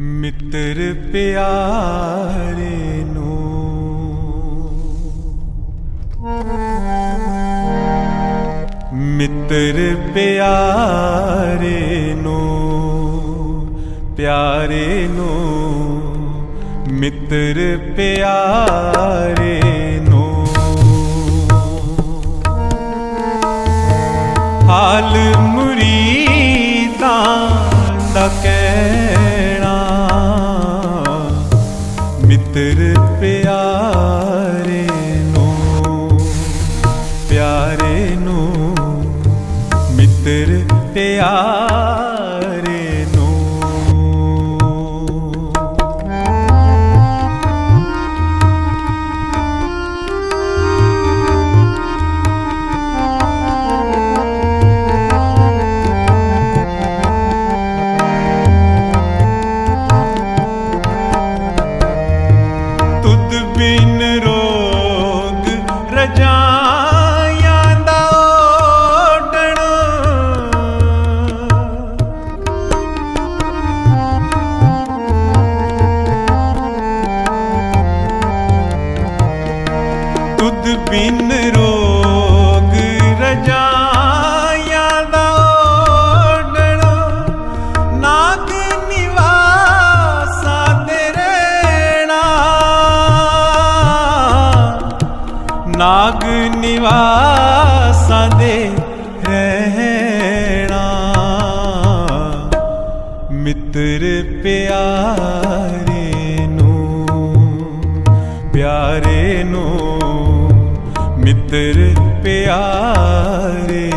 ਮਿੱਤਰ ਪਿਆਰੇ ਨੂੰ। ਮਿੱਤਰ ਪਿਆਰੇ ਨੂੰ ਪਿਆਰੇ ਨੂੰ। ਮਿੱਤਰ ਪਿਆਰੇ ਨੂੰ। ਹਾਲ ਮਿੱਤਰ ਪਿਆਰੇ ਨੂੰ ਪਿਆਰੇ ਨੂੰ ਮਿੱਤਰ ਪਿਆਰੇ ਬਿਨ ਰੋਗ ਰਜਾਈਆਂ ਦਾ ਓਟਣ ਨਾਗ ਨਿਵਾਸਾ ਤੇਰੇ ਨਾਗ ਨਿਵਾਸਾਂ ਦੇ ਰਹਿਣਾ। ਮਿੱਤਰ ਪਿਆਰੇ ਨੂੰ ਪਿਆਰੇ ਨੂੰ ਮਿੱਤਰ ਪਿਆਰੇ